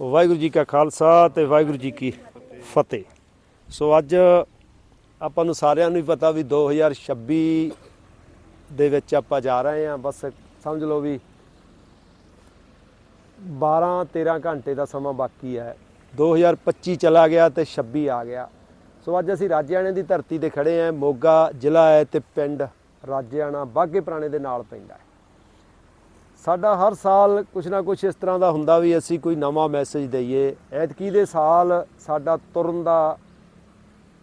ਵਾਹਿਗੁਰੂ ਜੀ ਕਾ ਖਾਲਸਾ ਤੇ ਵਾਹਿਗੁਰੂ ਜੀ ਕੀ ਫਤਿਹ। ਸੋ ਅੱਜ ਆਪਾਂ ਨੂੰ ਸਾਰਿਆਂ ਨੂੰ ਹੀ ਪਤਾ ਵੀ 2026 ਦੇ ਵਿੱਚ ਆਪਾਂ ਜਾ ਰਹੇ ਹਾਂ। ਬਸ ਸਮਝ ਲਓ ਵੀ 12 13 ਘੰਟੇ ਦਾ ਸਮਾਂ ਬਾਕੀ ਹੈ। 2025 ਚਲਾ ਗਿਆ ਤੇ 26 ਆ ਗਿਆ। ਸੋ ਅੱਜ ਅਸੀਂ ਰਾਜਿਆਣੇ ਦੀ ਧਰਤੀ ਤੇ ਖੜੇ ਹਾਂ। ਮੋਗਾ ਜ਼ਿਲ੍ਹਾ ਹੈ ਤੇ ਪਿੰਡ ਰਾਜਿਆਣਾ, ਬਾਗੇ ਪੁਰਾਣੇ ਦੇ ਨਾਲ ਪੈਂਦਾ ਹੈ। ਸਾਡਾ ਹਰ ਸਾਲ ਕੁਛ ਨਾ ਕੁਛ ਇਸ ਤਰ੍ਹਾਂ ਦਾ ਹੁੰਦਾ ਵੀ ਅਸੀਂ ਕੋਈ ਨਵਾਂ ਮੈਸੇਜ ਦਈਏ। ਐਤਕੀ ਦੇ ਸਾਲ ਸਾਡਾ ਤੁਰਨ ਦਾ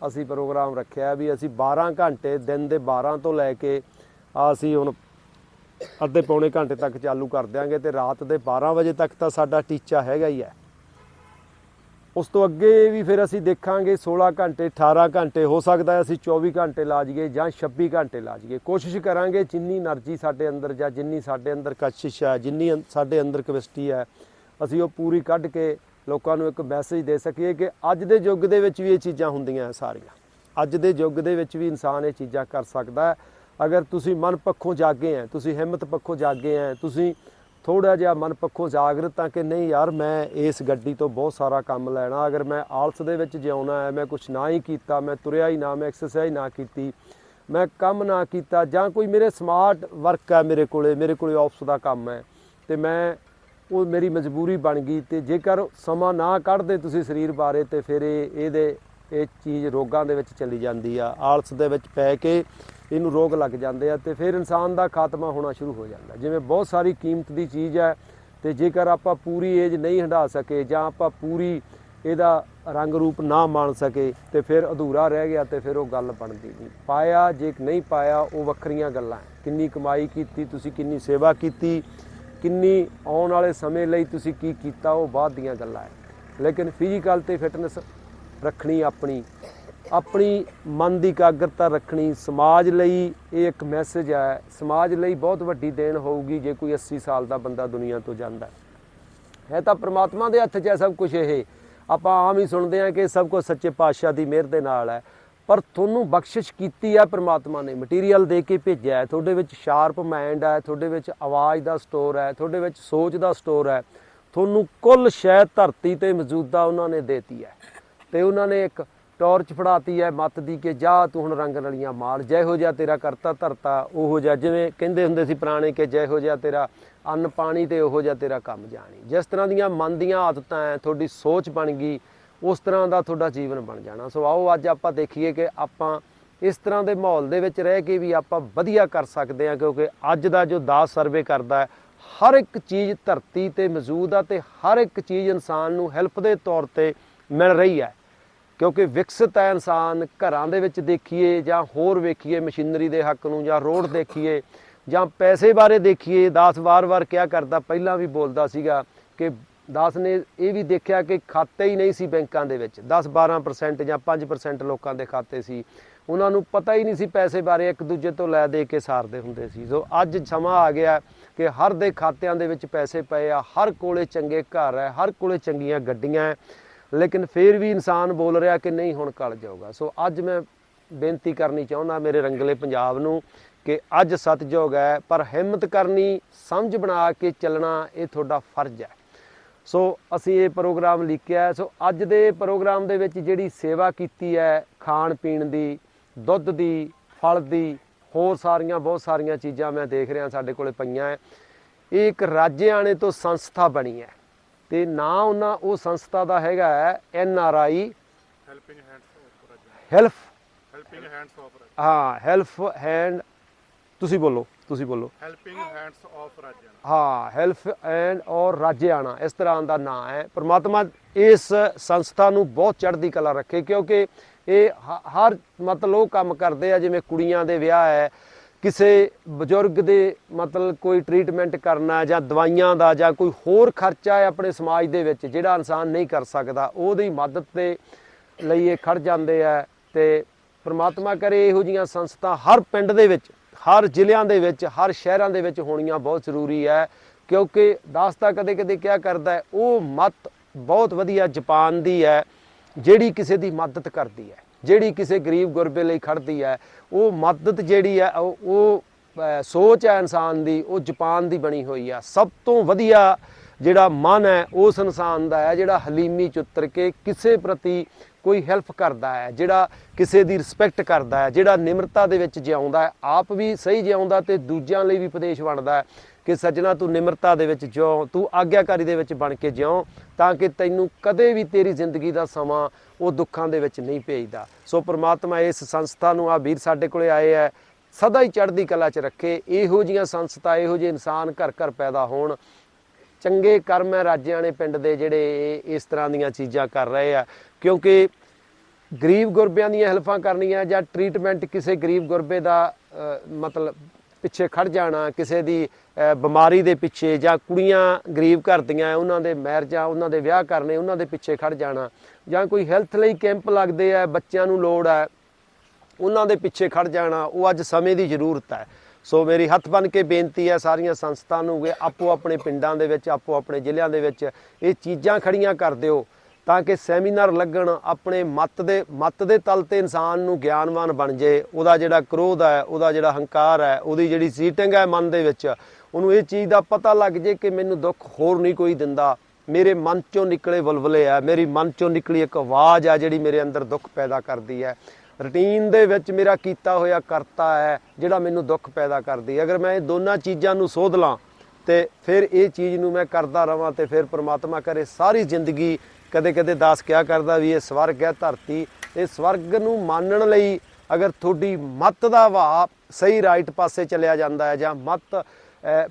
ਅਸੀਂ ਪ੍ਰੋਗਰਾਮ ਰੱਖਿਆ ਵੀ ਅਸੀਂ 12 ਘੰਟੇ ਦਿਨ ਦੇ 12 ਤੋਂ ਲੈ ਕੇ ਆ ਅਸੀਂ ਹੁਣ ਅੱਧੇ ਪੌਣੇ ਘੰਟੇ ਤੱਕ ਚਾਲੂ ਕਰ ਦਿਆਂਗੇ ਤੇ ਰਾਤ ਦੇ 12 ਵਜੇ ਤੱਕ ਤਾਂ ਸਾਡਾ ਟੀਚਾ ਹੈਗਾ ਹੀ ਹੈ। ਉਸ ਤੋਂ ਅੱਗੇ ਵੀ ਫਿਰ ਅਸੀਂ ਦੇਖਾਂਗੇ 16 ਘੰਟੇ 18 ਘੰਟੇ, ਹੋ ਸਕਦਾ ਅਸੀਂ 24 ਘੰਟੇ ਲਾ ਜੀਏ ਜਾਂ 26 ਘੰਟੇ ਲਾ ਜੀਏ ਕੋਸ਼ਿਸ਼ ਕਰਾਂਗੇ ਜਿੰਨੀ એનર્ਜੀ ਸਾਡੇ ਅੰਦਰ ਜਾਂ ਜਿੰਨੀ ਸਾਡੇ ਅੰਦਰ ਕਸ਼ਿਸ਼ ਹੈ, ਜਿੰਨੀ ਸਾਡੇ ਅੰਦਰ ਕਪੈਸਿਟੀ ਹੈ, ਅਸੀਂ ਉਹ ਪੂਰੀ ਕੱਢ ਕੇ ਲੋਕਾਂ ਨੂੰ ਇੱਕ ਮੈਸੇਜ ਦੇ ਸਕੀਏ ਕਿ ਅੱਜ ਦੇ ਯੁੱਗ ਦੇ ਵਿੱਚ ਵੀ ਇਹ ਚੀਜ਼ਾਂ ਹੁੰਦੀਆਂ ਸਾਰੀਆਂ। ਅੱਜ ਦੇ ਯੁੱਗ ਦੇ ਵਿੱਚ ਵੀ ਇਨਸਾਨ ਇਹ ਚੀਜ਼ਾਂ ਕਰ ਸਕਦਾ ਹੈ। ਅਗਰ ਤੁਸੀਂ ਮਨ ਪੱਖੋਂ ਜਾਗੇ ਆ ਤੁਸੀਂ ਹਿੰਮਤ ਪੱਖੋਂ ਜਾਗੇ ਆ ਤੁਸੀਂ ਥੋੜਾ ਜਿਹਾ ਮਨ ਪੱਖੋਂ ਜਾਗਰਤ ਆ ਕਿ ਨਹੀਂ ਯਾਰ, ਮੈਂ ਇਸ ਗੱਡੀ ਤੋਂ ਬਹੁਤ ਸਾਰਾ ਕੰਮ ਲੈਣਾ। ਅਗਰ ਮੈਂ ਆਲਸ ਦੇ ਵਿੱਚ ਜਿਉਣਾ ਹੈ, ਮੈਂ ਕੁਝ ਨਾ ਹੀ ਕੀਤਾ, ਮੈਂ ਤੁਰਿਆ ਹੀ ਨਾ, ਮੈਂ ਐਕਸਰਸਾਈਜ਼ ਨਾ ਕੀਤੀ, ਮੈਂ ਕੰਮ ਨਾ ਕੀਤਾ ਜਾਂ ਕੋਈ ਮੇਰੇ ਸਮਾਰਟ ਵਰਕ ਹੈ ਮੇਰੇ ਕੋਲੇ ਮੇਰੇ ਕੋਲੇ ਆਫਿਸ ਦਾ ਕੰਮ ਹੈ, ਤੇ ਮੈਂ ਉਹ ਮੇਰੀ ਮਜਬੂਰੀ ਬਣ ਗਈ ਤੇ ਜੇਕਰ ਸਮਾਂ ਨਾ ਕੱਢਦੇ ਤੁਸੀਂ ਸਰੀਰ ਬਾਰੇ ਤੇ ਫਿਰ ਇਹ ਇਹਦੇ ਇਹ ਚੀਜ਼ ਰੋਗਾਂ ਦੇ ਵਿੱਚ ਚਲੀ ਜਾਂਦੀ ਆ, ਆਲਸ ਦੇ ਵਿੱਚ ਪੈ ਕੇ ਇਹਨੂੰ ਰੋਗ ਲੱਗ ਜਾਂਦੇ ਆ ਤੇ ਫਿਰ ਇਨਸਾਨ ਦਾ ਖਾਤਮਾ ਹੋਣਾ ਸ਼ੁਰੂ ਹੋ ਜਾਂਦਾ। ਜਿਵੇਂ ਬਹੁਤ ਸਾਰੀ ਕੀਮਤ ਦੀ ਚੀਜ਼ ਹੈ ਤੇ ਜੇਕਰ ਆਪਾਂ ਪੂਰੀ ਏਜ ਨਹੀਂ ਹੰਢਾ ਸਕੇ ਜਾਂ ਆਪਾਂ ਪੂਰੀ ਇਹਦਾ ਰੰਗ ਰੂਪ ਨਾ ਮਾਣ ਸਕੇ ਤੇ ਫਿਰ ਅਧੂਰਾ ਰਹਿ ਗਿਆ ਤੇ ਫਿਰ ਉਹ ਗੱਲ ਬਣਦੀ ਨਹੀਂ। ਪਾਇਆ, ਜੇ ਨਹੀਂ ਪਾਇਆ, ਉਹ ਵੱਖਰੀਆਂ ਗੱਲਾਂ ਕਿੰਨੀ ਕਮਾਈ ਕੀਤੀ, ਤੁਸੀਂ ਕਿੰਨੀ ਸੇਵਾ ਕੀਤੀ, ਕਿੰਨੀ ਆਉਣ ਵਾਲੇ ਸਮੇਂ ਲਈ ਤੁਸੀਂ ਕੀ ਕੀਤਾ, ਉਹ ਬਾਅਦ ਦੀਆਂ ਗੱਲਾਂ ਹੈ। ਲੇਕਿਨ ਫਿਜ਼ੀਕਲ ਤੇ ਫਿਟਨੈਸ ਰੱਖਣੀ ਆਪਣੀ ਆਪਣੀ ਮਨ ਦੀ ਇਕਾਗਰਤਾ ਰੱਖਣੀ ਸਮਾਜ ਲਈ ਇਹ ਇੱਕ ਮੈਸੇਜ ਹੈ। ਸਮਾਜ ਲਈ ਬਹੁਤ ਵੱਡੀ ਦੇਣ ਹੋਊਗੀ ਜੇ ਕੋਈ 80 ਸਾਲ ਦਾ ਬੰਦਾ ਦੁਨੀਆ ਤੋਂ ਜਾਂਦਾ ਹੈ। ਤਾਂ ਪ੍ਰਮਾਤਮਾ ਦੇ ਹੱਥ 'ਚ ਹੈ ਸਭ ਕੁਝ ਇਹ। ਆਪਾਂ ਆਮ ਹੀ ਸੁਣਦੇ ਹਾਂ ਕਿ ਸਭ ਕੁਝ ਸੱਚੇ ਪਾਤਸ਼ਾਹ ਦੀ ਮਿਹਰ ਦੇ ਨਾਲ ਹੈ। ਪਰ ਤੁਹਾਨੂੰ ਬਖਸ਼ਿਸ਼ ਕੀਤੀ ਹੈ ਪ੍ਰਮਾਤਮਾ ਨੇ। ਮਟੀਰੀਅਲ ਦੇ ਕੇ ਭੇਜਿਆ ਹੈ। ਤੁਹਾਡੇ ਵਿੱਚ ਸ਼ਾਰਪ ਮਾਈਂਡ ਹੈ। ਤੁਹਾਡੇ ਵਿੱਚ ਆਵਾਜ਼ ਦਾ ਸਟੋਰ ਹੈ। ਤੁਹਾਡੇ ਵਿੱਚ ਸੋਚ ਦਾ ਸਟੋਰ ਹੈ। ਤੁਹਾਨੂੰ ਕੁੱਲ ਸ਼ੈ ਧਰਤੀ ਤੇ ਮੌਜੂਦਾ ਉਹਨਾਂ ਨੇ ਦੇਤੀ ਹੈ। ਤੇ ਉਹਨਾਂ ਨੇ ਇੱਕ ਟਾਰਚ ਫੜਾਤੀ ਹੈ ਮੱਤ ਦੀ ਕਿ ਜਾ ਤੂੰ ਹੁਣ ਰੰਗ ਰਲੀਆਂ ਮਾਲ ਜਿਹੋ ਜਿਹਾ ਤੇਰਾ ਕਰਤਾ ਧਰਤਾ, ਉਹੋ ਜਿਹਾ ਜਿਵੇਂ ਕਹਿੰਦੇ ਹੁੰਦੇ ਸੀ ਪੁਰਾਣੇ ਕਿ ਜਿਹੋ ਜਿਹਾ ਤੇਰਾ, ਅੰਨ ਪਾਣੀ ਤੇ ਉਹੋ ਜਿਹਾ ਤੇਰਾ ਕੰਮ ਜਾਣੀ। ਜਿਸ ਤਰ੍ਹਾਂ ਦੀਆਂ ਮਨ ਦੀਆਂ ਆਦਤਾਂ ਹੈ ਤੁਹਾਡੀ ਸੋਚ ਬਣ ਗਈ, ਉਸ ਤਰ੍ਹਾਂ ਦਾ ਤੁਹਾਡਾ ਜੀਵਨ ਬਣ ਜਾਣਾ। ਸੋ ਆਓ ਅੱਜ ਆਪਾਂ ਦੇਖੀਏ ਕਿ ਆਪਾਂ ਇਸ ਤਰ੍ਹਾਂ ਦੇ ਮਾਹੌਲ ਦੇ ਵਿੱਚ ਰਹਿ ਕੇ ਵੀ ਆਪਾਂ ਵਧੀਆ ਕਰ ਸਕਦੇ ਹਾਂ, ਕਿਉਂਕਿ ਅੱਜ ਦਾ ਜੋ ਦਾਸ ਸਰਵੇ ਕਰਦਾ ਹੈ ਹਰ ਇੱਕ ਚੀਜ਼ ਧਰਤੀ ਤੇ ਮੌਜੂਦ ਆ ਤੇ ਹਰ ਇੱਕ ਚੀਜ਼ ਇਨਸਾਨ ਨੂੰ ਹੈਲਪ ਦੇ ਤੌਰ ਤੇ ਮਿਲ ਰਹੀ ਹੈ ਕਿਉਂਕਿ ਵਿਕਸਿਤ ਹੈ ਇਨਸਾਨ, ਘਰਾਂ ਦੇ ਵਿੱਚ ਦੇਖੀਏ ਜਾਂ ਹੋਰ ਵੇਖੀਏ ਮਸ਼ੀਨਰੀ ਦੇ ਹੱਕ ਨੂੰ ਜਾਂ ਰੋਡ ਦੇਖੀਏ ਜਾਂ ਪੈਸੇ ਬਾਰੇ ਦੇਖੀਏ, ਦਾਸ ਵਾਰ-ਵਾਰ ਕਿਹਾ ਕਰਦਾ, ਪਹਿਲਾਂ ਵੀ ਬੋਲਦਾ ਸੀਗਾ ਕਿ ਦਾਸ ਨੇ ਇਹ ਵੀ ਦੇਖਿਆ ਕਿ ਖਾਤੇ ਹੀ ਨਹੀਂ ਸੀ ਬੈਂਕਾਂ ਦੇ ਵਿੱਚ। 10-12% ਜਾਂ 5% ਲੋਕਾਂ ਦੇ ਖਾਤੇ ਸੀ। ਉਹਨਾਂ ਨੂੰ ਪਤਾ ਹੀ ਨਹੀਂ ਸੀ ਪੈਸੇ ਬਾਰੇ, ਇੱਕ ਦੂਜੇ ਤੋਂ ਲੈ ਦੇ ਕੇ ਸਾਰਦੇ ਹੁੰਦੇ ਸੀ। ਸੋ ਅੱਜ ਸਮਾਂ ਆ ਗਿਆ ਕਿ ਹਰ ਦੇ ਖਾਤਿਆਂ ਦੇ ਵਿੱਚ ਪੈਸੇ ਪਏ ਆ, ਹਰ ਕੋਲੇ ਚੰਗੇ ਘਰ ਹੈ, ਹਰ ਕੋਲੇ ਚੰਗੀਆਂ ਗੱਡੀਆਂ ਹੈ। ਲੇਕਿਨ ਫਿਰ ਵੀ ਇਨਸਾਨ ਬੋਲ ਰਿਹਾ ਕਿ ਨਹੀਂ, ਹੁਣ ਕਲ ਜਾਊਗਾ। ਸੋ ਅੱਜ ਮੈਂ ਬੇਨਤੀ ਕਰਨੀ ਚਾਹੁੰਦਾ ਮੇਰੇ ਰੰਗਲੇ ਪੰਜਾਬ ਨੂੰ ਕਿ ਅੱਜ ਸਤਜੋਗ ਹੈ, ਪਰ ਹਿੰਮਤ ਕਰਨੀ, ਸਮਝ ਬਣਾ ਕੇ ਚੱਲਣਾ, ਇਹ ਤੁਹਾਡਾ ਫਰਜ਼ ਹੈ। ਸੋ ਅਸੀਂ ਇਹ ਪ੍ਰੋਗਰਾਮ ਲਿਖਿਆ ਸੋ ਅੱਜ ਦੇ ਪ੍ਰੋਗਰਾਮ ਦੇ ਵਿੱਚ ਜਿਹੜੀ ਸੇਵਾ ਕੀਤੀ ਹੈ, ਖਾਣ ਪੀਣ ਦੀ, ਦੁੱਧ ਦੀ, ਫਲ ਦੀ, ਹੋਰ ਸਾਰੀਆਂ, ਬਹੁਤ ਸਾਰੀਆਂ ਚੀਜ਼ਾਂ ਮੈਂ ਦੇਖ ਰਿਹਾ ਸਾਡੇ ਕੋਲੇ ਪਈਆਂ ਹੈ। ਇਹ ਇੱਕ ਰਾਜਿਆਣੇ ਤੋਂ ਸੰਸਥਾ ਬਣੀ ਹੈ। ਤੇ ਨਾਂ ਉਹਨਾਂ ਉਹ ਸੰਸਥਾ ਦਾ ਹੈਗਾ ਹੈ N R I. Helping hands help. Helping hands of ਹਾਂ ਹੈਲਪ ਹੈਂਡ ਤੁਸੀਂ ਬੋਲੋ ਤੁਸੀਂ ਬੋਲੋ। ਹੈਲਪਿੰਗ ਹੈਂਡਸ ਆਫ ਰਾਜਾ ਹਾਂ ਹੈਲਪ ਐਂਡ ਔਰ ਰਾਜਿਆਣਾ ਇਸ ਤਰ੍ਹਾਂ ਦਾ ਨਾਂ ਹੈ। ਪ੍ਰਮਾਤਮਾ ਇਸ ਸੰਸਥਾ ਨੂੰ ਬਹੁਤ ਚੜ੍ਹਦੀ ਕਲਾ ਰੱਖੇ ਕਿਉਂਕਿ ਇਹ ਹਰ ਮਤਲਬ ਉਹ ਕੰਮ ਕਰਦੇ ਆ ਜਿਵੇਂ ਕੁੜੀਆਂ ਦੇ ਵਿਆਹ ਹੈ ਕਿਸੇ ਬਜ਼ੁਰਗ ਦੇ ਮਤਲਬ ਕੋਈ ਟ੍ਰੀਟਮੈਂਟ ਕਰਨਾ ਜਾਂ ਦਵਾਈਆਂ ਦਾ ਜਾਂ ਕੋਈ ਹੋਰ ਖਰਚਾ ਹੈ ਆਪਣੇ ਸਮਾਜ ਦੇ ਵਿੱਚ ਜਿਹੜਾ ਇਨਸਾਨ ਨਹੀਂ ਕਰ ਸਕਦਾ, ਉਹਦੀ ਮਦਦ ਤੇ ਲਈ ਇਹ ਖੜ ਜਾਂਦੇ ਆ ਤੇ ਪ੍ਰਮਾਤਮਾ ਕਰੇ ਇਹੋ ਜੀਆਂ ਸੰਸਥਾ ਹਰ ਪਿੰਡ ਦੇ ਵਿੱਚ, ਹਰ ਜ਼ਿਲ੍ਹਿਆਂ ਦੇ ਵਿੱਚ, ਹਰ ਸ਼ਹਿਰਾਂ ਦੇ ਵਿੱਚ ਹੋਣੀਆਂ ਬਹੁਤ ਜ਼ਰੂਰੀ ਹੈ, ਕਿਉਂਕਿ ਦਾਸਤਾ ਕਦੇ ਕਦੇ ਕਿਹਾ ਕਰਦਾ ਉਹ ਮਤ ਬਹੁਤ ਵਧੀਆ ਜਾਪਾਨ ਦੀ ਹੈ, ਜਿਹੜੀ ਕਿਸੇ ਦੀ ਮਦਦ ਕਰਦੀ ਹੈ। ਜਿਹੜੀ ਕਿਸੇ ਗਰੀਬ ਗੁਰਬੇ ਲਈ ਖੜਦੀ ਹੈ, ਉਹ ਮਦਦ ਜਿਹੜੀ ਹੈ, ਉਹ ਉਹ ਸੋਚ ਹੈ ਇਨਸਾਨ ਦੀ, ਉਹ ਜਾਪਾਨ ਦੀ ਬਣੀ ਹੋਈ ਆ। ਸਭ ਤੋਂ ਵਧੀਆ ਜਿਹੜਾ ਮਨ ਹੈ, ਉਸ ਇਨਸਾਨ ਦਾ ਹੈ, ਜਿਹੜਾ ਹਲੀਮੀ ਚ ਉਤਰ ਕੇ ਕਿਸੇ ਪ੍ਰਤੀ ਕੋਈ ਹੈਲਪ ਕਰਦਾ ਹੈ, ਜਿਹੜਾ ਕਿਸੇ ਦੀ ਰਿਸਪੈਕਟ ਕਰਦਾ ਹੈ, ਜਿਹੜਾ ਨਿਮਰਤਾ ਦੇ ਵਿੱਚ ਜਿਉਂਦਾ ਹੈ। ਆਪ ਵੀ ਸਹੀ ਜਿਉਂਦਾ ਤੇ ਦੂਜਿਆਂ ਲਈ ਵੀ ਉਪਦੇਸ਼ ਬਣਦਾ ਹੈ। ਕਿ ਸੱਜਣਾ ਤੂੰ ਨਿਮਰਤਾ ਦੇ ਵਿੱਚ ਜਿਉ, ਤੂੰ ਆਗਿਆਕਾਰੀ ਦੇ ਵਿੱਚ ਬਣ ਕੇ ਜਿਉ, ਤਾਂ ਕਿ ਤੈਨੂੰ ਕਦੇ ਵੀ ਤੇਰੀ ਜ਼ਿੰਦਗੀ ਦਾ ਸਮਾਂ ਉਹ ਦੁੱਖਾਂ ਦੇ ਵਿੱਚ ਨਹੀਂ ਭੇਜਦਾ। ਸੋ ਪ੍ਰਮਾਤਮਾ ਇਸ ਸੰਸਥਾ ਨੂੰ ਆ ਵੀਰ ਸਾਡੇ ਕੋਲੇ ਆਏ ਹੈ ਸਦਾ ਹੀ ਚੜ੍ਹਦੀ ਕਲਾ 'ਚ ਰੱਖੇ, ਇਹੋ ਜੀਆਂ ਸੰਸਥਾ, ਇਹੋ ਜਿਹੇ ਇਨਸਾਨ ਘਰ ਘਰ ਪੈਦਾ ਹੋਣ। ਚੰਗੇ ਕਰਮ ਹੈ ਰਾਜਿਆਣੇ ਪਿੰਡ ਦੇ ਜਿਹੜੇ ਇਹ ਇਸ ਤਰ੍ਹਾਂ ਦੀਆਂ ਚੀਜ਼ਾਂ ਕਰ ਰਹੇ ਆ। ਕਿਉਂਕਿ ਗਰੀਬ ਗੁਰਬਿਆਂ ਦੀਆਂ ਹੈਲਪਾਂ ਕਰਨੀਆਂ ਜਾਂ ਟ੍ਰੀਟਮੈਂਟ ਕਿਸੇ ਗਰੀਬ ਗੁਰਬੇ ਦਾ ਮਤਲਬ ਪਿੱਛੇ ਖੜ ਜਾਣਾ, ਕਿਸੇ ਦੀ ਬਿਮਾਰੀ ਦੇ ਪਿੱਛੇ ਜਾਂ ਕੁੜੀਆਂ ਗਰੀਬ ਘਰ ਦੀਆਂ ਉਹਨਾਂ ਦੇ ਮੈਰਿਜਾਂ ਉਹਨਾਂ ਦੇ ਵਿਆਹ ਕਰਨੇ, ਉਹਨਾਂ ਦੇ ਪਿੱਛੇ ਖੜ ਜਾਣਾ। ਜਾਂ ਕੋਈ ਹੈਲਥ ਲਈ ਕੈਂਪ ਲੱਗਦੇ ਆ ਬੱਚਿਆਂ ਨੂੰ ਲੋੜ ਹੈ ਉਹਨਾਂ ਦੇ ਪਿੱਛੇ ਖੜ ਜਾਣਾ, ਉਹ ਅੱਜ ਸਮੇਂ ਦੀ ਜ਼ਰੂਰਤ ਹੈ ਸੋ ਮੇਰੀ ਹੱਥ ਬੰਨ ਕੇ ਬੇਨਤੀ ਹੈ ਸਾਰੀਆਂ ਸੰਸਥਾ ਨੂੰ ਕਿ ਆਪੋ ਆਪਣੇ ਪਿੰਡਾਂ ਦੇ ਵਿੱਚ ਆਪੋ ਆਪਣੇ ਜ਼ਿਲ੍ਹਿਆਂ ਦੇ ਵਿੱਚ ਇਹ ਚੀਜ਼ਾਂ ਖੜੀਆਂ ਕਰ ਦਿਓ। ਤਾਂ ਕਿ ਸੈਮੀਨਾਰ ਲੱਗਣ ਆਪਣੇ ਮਤ ਦੇ ਮਤ ਦੇ ਤਲ ਤੇ ਇਨਸਾਨ ਨੂੰ ਗਿਆਨਵਾਨ ਬਣ ਜੇ, ਉਹਦਾ ਜਿਹੜਾ ਕ੍ਰੋਧ ਹੈ, ਉਹਦਾ ਜਿਹੜਾ ਹੰਕਾਰ ਹੈ, ਉਹਦੀ ਜਿਹੜੀ ਸੀਟਿੰਗ ਹੈ ਮਨ ਦੇ ਵਿੱਚ, ਉਹਨੂੰ ਇਹ ਚੀਜ਼ ਦਾ ਪਤਾ ਲੱਗ ਜੇ ਕਿ ਮੈਨੂੰ ਦੁੱਖ ਹੋਰ ਨਹੀਂ ਕੋਈ ਦਿੰਦਾ। ਮੇਰੇ ਮਨ ਚੋਂ ਨਿਕਲੇ ਵਲਵਲੇ ਆ, ਮੇਰੀ ਮਨ ਚੋਂ ਨਿਕਲੀ ਇੱਕ ਆਵਾਜ਼ ਆ ਜਿਹੜੀ ਮੇਰੇ ਅੰਦਰ ਦੁੱਖ ਪੈਦਾ ਕਰਦੀ ਹੈ। ਰੁਟੀਨ ਦੇ ਵਿੱਚ ਮੇਰਾ ਕੀਤਾ ਹੋਇਆ ਕਰਤਾ ਹੈ, ਜਿਹੜਾ ਮੈਨੂੰ ਦੁੱਖ ਪੈਦਾ ਕਰਦੀ ਹੈ। ਅਗਰ ਮੈਂ ਇਹ ਦੋਨਾਂ ਚੀਜ਼ਾਂ ਨੂੰ ਸੋਧ ਲਾਂ ਤੇ ਫਿਰ ਇਹ ਚੀਜ਼ ਨੂੰ ਮੈਂ ਕਰਦਾ ਰਵਾਂ ਤੇ ਫਿਰ ਪ੍ਰਮਾਤਮਾ ਕਰੇ ਸਾਰੀ ਜ਼ਿੰਦਗੀ ਕਦੇ ਕਦੇ ਦਾਸ ਕਿਹਾ ਕਰਦਾ ਵੀ ਇਹ ਸਵਰਗ ਹੈ ਧਰਤੀ ਇਹ ਸਵਰਗ ਨੂੰ ਮਾਨਣ ਲਈ ਅਗਰ ਤੁਹਾਡੀ ਮਤ ਦਾ ਵਾ ਸਹੀ ਰਾਈਟ ਪਾਸੇ ਚਲਿਆ ਜਾਂਦਾ ਹੈ ਜਾਂ ਮਤ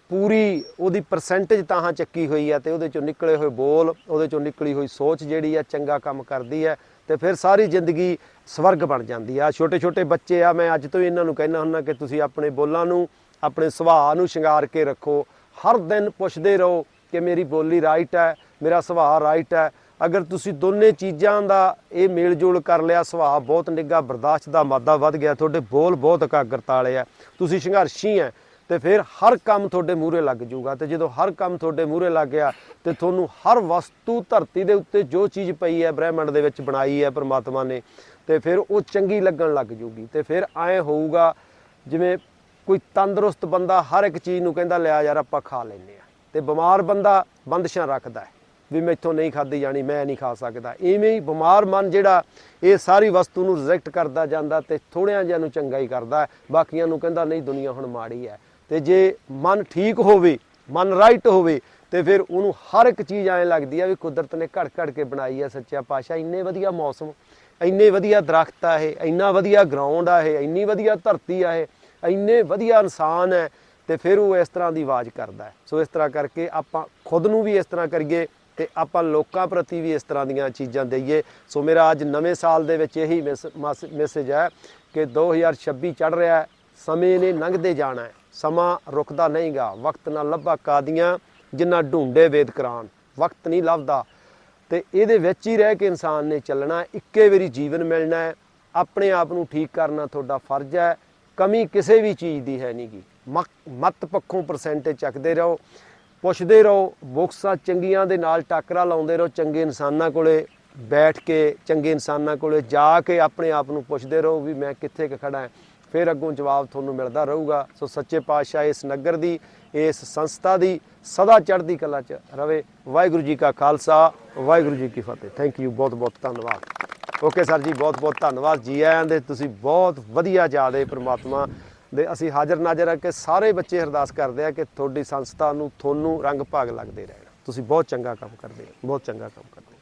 ਪੂਰੀ ਉਹਦੀ ਪਰਸੈਂਟੇਜ ਤਾਂ ਚੱਕੀ ਹੋਈ ਹੈ ਤੇ ਉਹਦੇ ਚੋਂ ਨਿਕਲੇ ਹੋਏ ਬੋਲ, ਉਹਦੇ ਚੋਂ ਨਿਕਲੀ ਹੋਈ ਸੋਚ ਜਿਹੜੀ ਹੈ ਚੰਗਾ ਕੰਮ ਕਰਦੀ ਹੈ ਤੇ ਫਿਰ ਸਾਰੀ ਜ਼ਿੰਦਗੀ ਸਵਰਗ ਬਣ ਜਾਂਦੀ ਆ ਛੋਟੇ ਛੋਟੇ ਬੱਚੇ ਆ, ਮੈਂ ਅੱਜ ਤੋਂ ਹੀ ਇਹਨਾਂ ਨੂੰ ਕਹਿਣਾ ਹੁੰਦਾ ਕਿ ਤੁਸੀਂ ਆਪਣੇ ਬੋਲਾਂ ਨੂੰ, ਆਪਣੇ ਸੁਭਾਅ ਨੂੰ ਸ਼ਿੰਗਾਰ ਕੇ ਰੱਖੋ। ਹਰ ਦਿਨ ਪੁੱਛਦੇ ਰਹੋ ਕਿ ਮੇਰੀ ਬੋਲੀ ਰਾਈਟ ਹੈ, ਮੇਰਾ ਸੁਭਾਅ ਰਾਈਟ ਹੈ। ਅਗਰ ਤੁਸੀਂ ਦੋਨੇ ਚੀਜ਼ਾਂ ਦਾ ਇਹ ਮੇਲ ਜੋਲ ਕਰ ਲਿਆ, ਸੁਭਾਅ ਬਹੁਤ ਨਿੱਘਾ, ਬਰਦਾਸ਼ਤ ਦਾ ਮਾਦਾ ਵੱਧ ਗਿਆ, ਤੁਹਾਡੇ ਬੋਲ ਬਹੁਤ ਇਕਾਗਰਤਾ ਵਾਲੇ ਆ, ਤੁਸੀਂ ਸੰਘਰਸ਼ੀ ਹੈ ਤੇ ਫਿਰ ਹਰ ਕੰਮ ਤੁਹਾਡੇ ਮੂਹਰੇ ਲੱਗ ਜਾਊਗਾ ਤੇ ਜਦੋਂ ਹਰ ਕੰਮ ਤੁਹਾਡੇ ਮੂਹਰੇ ਲੱਗ ਗਿਆ, ਤੇ ਤੁਹਾਨੂੰ ਹਰ ਵਸਤੂ ਧਰਤੀ ਦੇ ਉੱਤੇ ਜੋ ਚੀਜ਼ ਪਈ ਹੈ, ਬ੍ਰਹਿਮੰਡ ਦੇ ਵਿੱਚ ਬਣਾਈ ਹੈ ਪ੍ਰਮਾਤਮਾ ਨੇ, ਤੇ ਫਿਰ ਉਹ ਚੰਗੀ ਲੱਗਣ ਲੱਗ ਜੂਗੀ, ਤੇ ਫਿਰ ਐ ਹੋਊਗਾ, ਜਿਵੇਂ ਕੋਈ ਤੰਦਰੁਸਤ ਬੰਦਾ ਹਰ ਇੱਕ ਚੀਜ਼ ਨੂੰ ਕਹਿੰਦਾ, ਲਿਆ ਯਾਰ, ਆਪਾਂ ਖਾ ਲੈਨੇ ਆ। ਤੇ ਬਿਮਾਰ ਬੰਦਾ ਬੰਦਸ਼ਾਂ ਰੱਖਦਾ ਹੈ। ਵੀ ਮੈਥੋਂ ਨਹੀਂ ਖਾਦੀ ਜਾਣੀ, ਮੈਂ ਨਹੀਂ ਖਾ ਸਕਦਾ। ਇਵੇਂ ਹੀ ਬਿਮਾਰ ਮਨ ਜਿਹੜਾ, ਇਹ ਸਾਰੀ ਵਸਤੂ ਨੂੰ ਰਿਜੈਕਟ ਕਰਦਾ ਜਾਂਦਾ ਤੇ ਥੋੜਿਆਂ ਜਿਹਾ ਨੂੰ ਚੰਗਾ ਹੀ ਕਰਦਾ ਬਾਕੀਆਂ ਨੂੰ ਕਹਿੰਦਾ, ਨਹੀਂ, ਦੁਨੀਆ ਹੁਣ ਮਾੜੀ ਹੈ। ਤੇ ਜੇ ਮਨ ਠੀਕ ਹੋਵੇ, ਮਨ ਰਾਈਟ ਹੋਵੇ, ਤੇ ਫਿਰ ਉਹਨੂੰ ਹਰ ਇੱਕ ਚੀਜ਼ ਐਂ ਲੱਗਦੀ ਆ ਵੀ ਕੁਦਰਤ ਨੇ ਘੜ ਘੜ ਕੇ ਬਣਾਈ ਆ ਸੱਚਾ ਪਾਸ਼ਾ ਇੰਨੇ ਵਧੀਆ ਮੌਸਮ, ਇੰਨੇ ਵਧੀਆ ਦਰਖਤ ਆ ਇਹ, ਇੰਨਾ ਵਧੀਆ ਗਰਾਊਂਡ ਆ ਇਹ, ਇੰਨੀ ਵਧੀਆ ਧਰਤੀ ਆ ਇਹ, ਇੰਨੇ ਵਧੀਆ ਇਨਸਾਨ ਹੈ, ਤੇ ਫਿਰ ਉਹ ਇਸ ਤਰ੍ਹਾਂ ਦੀ ਆਵਾਜ਼ ਕਰਦਾ ਸੋ ਇਸ ਤਰ੍ਹਾਂ ਕਰਕੇ ਆਪਾਂ ਖੁਦ ਨੂੰ ਵੀ ਇਸ ਤਰ੍ਹਾਂ ਕਰੀਏ। ਤੇ ਆਪਾਂ ਲੋਕਾਂ ਪ੍ਰਤੀ ਵੀ ਇਸ ਤਰ੍ਹਾਂ ਦੀਆਂ ਚੀਜ਼ਾਂ ਦਈਏ। ਸੋ ਮੇਰਾ ਅੱਜ ਨਵੇਂ ਸਾਲ ਦੇ ਵਿੱਚ ਇਹੀ ਮੈਸੇਜ ਹੈ ਕਿ 2026 ਚੜ ਰਿਹਾ ਹੈ, ਸਮੇਂ ਨੇ ਲੰਘਦੇ ਜਾਣਾ ਹੈ। ਸਮਾਂ ਰੁਕਦਾ ਨਹੀਂਗਾ ਵਕਤ ਨਾ ਲੱਭਾ ਕਾਦੀਆਂ ਜਿੰਨਾ ਢੂੰਡੇ ਵੇਦ ਕਰਾਨ। ਵਕਤ ਨਹੀਂ ਲੱਭਦਾ। ਤੇ ਇਹਦੇ ਵਿੱਚ ਹੀ ਰਹਿ ਕੇ ਇਨਸਾਨ ਨੇ ਚੱਲਣਾ ਇੱਕੇ ਵਾਰੀ ਜੀਵਨ ਮਿਲਣਾ ਹੈ। ਆਪਣੇ ਆਪ ਨੂੰ ਠੀਕ ਕਰਨਾ ਤੁਹਾਡਾ ਫਰਜ਼ ਹੈ। ਕਮੀ ਕਿਸੇ ਵੀ ਚੀਜ਼ ਦੀ ਹੈ ਨਹੀਂਗੀ ਮਤ ਪੱਖੋਂ ਪਰਸੈਂਟੇਜ ਚੱਕਦੇ ਰਹੋ। ਪੁੱਛਦੇ ਰਹੋ, ਬੁੱਕਸਾਂ ਚੰਗੀਆਂ ਦੇ ਨਾਲ ਟੱਕਰਾ ਲਾਉਂਦੇ ਰਹੋ ਚੰਗੇ ਇਨਸਾਨਾਂ ਕੋਲੇ, ਬੈਠ ਕੇ ਚੰਗੇ ਇਨਸਾਨਾਂ ਕੋਲੇ ਜਾ ਕੇ ਆਪਣੇ ਆਪ ਨੂੰ ਪੁੱਛਦੇ ਰਹੋ ਵੀ ਮੈਂ ਕਿੱਥੇ ਕੁ ਖੜਾ ਹਾਂ। ਫਿਰ ਅੱਗੋਂ ਜਵਾਬ ਤੁਹਾਨੂੰ ਮਿਲਦਾ ਰਹੂਗਾ। ਸੋ ਸੱਚੇ ਪਾਤਸ਼ਾਹ ਇਸ ਨਗਰ ਦੀ, ਇਸ ਸੰਸਥਾ ਦੀ ਸਦਾ ਚੜ੍ਹਦੀ ਕਲਾ 'ਚ ਰਵੇ। ਵਾਹਿਗੁਰੂ ਜੀ ਕਾ ਖਾਲਸਾ, ਵਾਹਿਗੁਰੂ ਜੀ ਕੀ ਫਤਿਹ। ਥੈਂਕ ਯੂ ਬਹੁਤ ਬਹੁਤ ਧੰਨਵਾਦ। ਓਕੇ ਸਰ ਜੀ, ਬਹੁਤ ਬਹੁਤ ਧੰਨਵਾਦ। ਜੀ ਆਇਆਂ ਦੇ ਤੁਸੀਂ ਬਹੁਤ ਵਧੀਆ ਜਾਦੇ ਪ੍ਰਮਾਤਮਾ। ਦੇ ਅਸੀਂ ਹਾਜ਼ਰ ਨਾਜ਼ਰ ਆ ਕੇ ਸਾਰੇ ਬੱਚੇ ਅਰਦਾਸ ਕਰਦੇ ਆ ਕਿ ਤੁਹਾਡੀ ਸੰਸਥਾ ਨੂੰ, ਤੁਹਾਨੂੰ ਰੰਗ ਭਾਗ ਲੱਗਦੇ ਰਹਿਣ। ਤੁਸੀਂ ਬਹੁਤ ਚੰਗਾ ਕੰਮ ਕਰਦੇ ਹੋ, ਬਹੁਤ ਚੰਗਾ ਕੰਮ ਕਰਦੇ